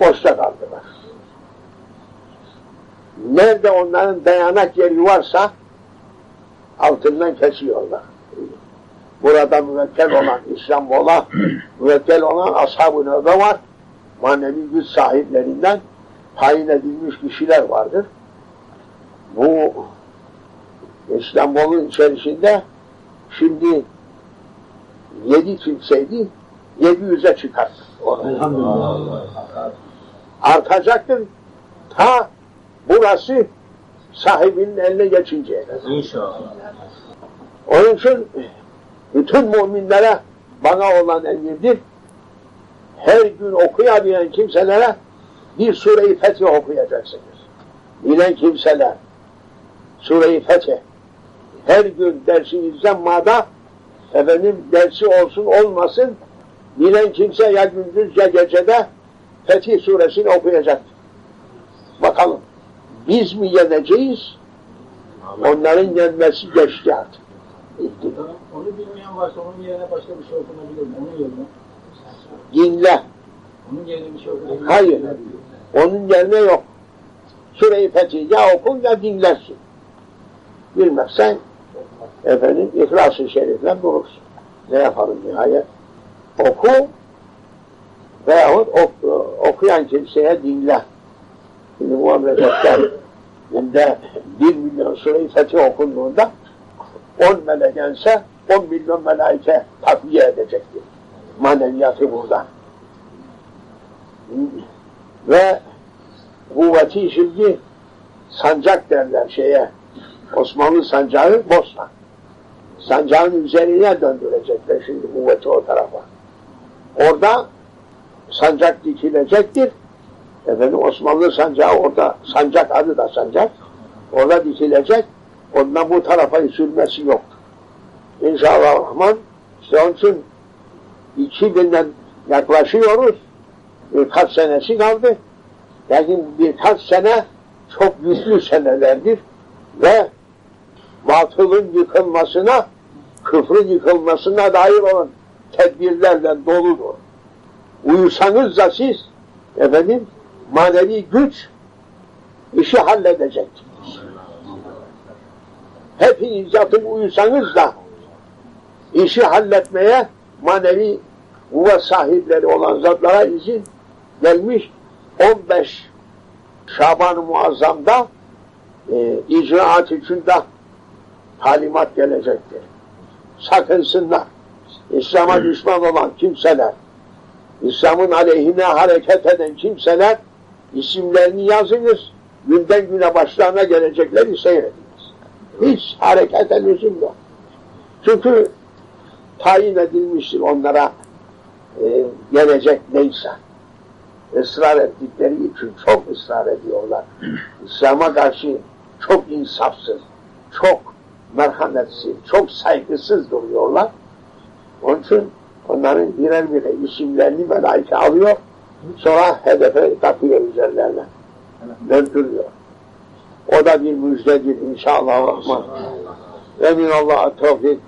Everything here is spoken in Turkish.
boşta kaldılar. Nerede onların dayanak yeri varsa altından kesiyorlar. Burada müvekkel olan İstanbul'a müvekkel olan ashab-ı da var. Manevi güç sahiplerinden tayin edilmiş kişiler vardır. Bu İstanbul'un içerisinde şimdi yedi kimseydi, yedi yüze çıkar. Elhamdülillah. Artacaktır ta burası sahibinin eline geçinceye kadar. İnşallah. Onun için bütün müminlere bana olan emridir. Her gün okuyabilen kimselere bir Sure-i Fetih okuyacaksınız. Bilen kimseler Sure-i Fetih her gün dersinizden mada efendim dersi olsun olmasın bilen kimse ya gündüz ya gecede Fetih suresini okuyacak. Bakalım biz mi yeneceğiz? Onların yenmesi geçti artık. Onu bilmeyen varsa onun yerine başka bir şey okunabilir mi? Onun yerine. Dinle. Onun yerine bir şey okunabilir? Hayır. Onun yerine yok. Sure-i Fetih ya okun ya dinlersin. Bilmezsen efendim İhlas-ı Şerif'le durursun. Ne yapalım nihayet? Oku veyahut ok, okuyan kimseye dinle. Şimdi bu memlekette günde bir milyon Sure-i Fetih okunduğunda on melekense on milyon melaike takviye edecektir. Maneviyatı burada. Ve kuvveti şimdi sancak derler şeye. Osmanlı sancağı Bosna. Sancağın üzerine döndürecekler şimdi kuvveti o tarafa. Orada sancak dikilecektir. Efendim Osmanlı sancağı orada, sancak adı da sancak. Orada dikilecek. Ondan bu tarafa sürmesi yok. İnşallah Rahman. İşte onun için 2000'den yaklaşıyoruz. Birkaç senesi kaldı. Lakin birkaç sene çok güçlü senelerdir ve batılın yıkılmasına, küfrün yıkılmasına dair olan tedbirlerle doludur. Uyusanız da siz, efendim, manevi güç işi halledecektir. Hepiniz yatıp uyusanız da işi halletmeye manevi kuvvet sahipleri olan zatlara izin gelmiş 15 Şaban-ı Muazzam'da e, icraat için de talimat gelecektir. Sakınsınlar. İslam'a düşman olan kimseler, İslam'ın aleyhine hareket eden kimseler isimlerini yazınız, günden güne başlarına gelecekleri seyrediniz. Hiç harekete lüzum yok. Çünkü tayin edilmiştir onlara e, gelecek neyse. Israr ettikleri için çok ısrar ediyorlar. İslam'a karşı çok insafsız, çok merhametsiz, çok saygısız duruyorlar. Onun için onların birer birer isimlerini melaike alıyor, sonra hedefe takıyor üzerlerine. Döndürüyor. O da bir müjdedir inşallah. Rahman. Emin Allah'a tevfik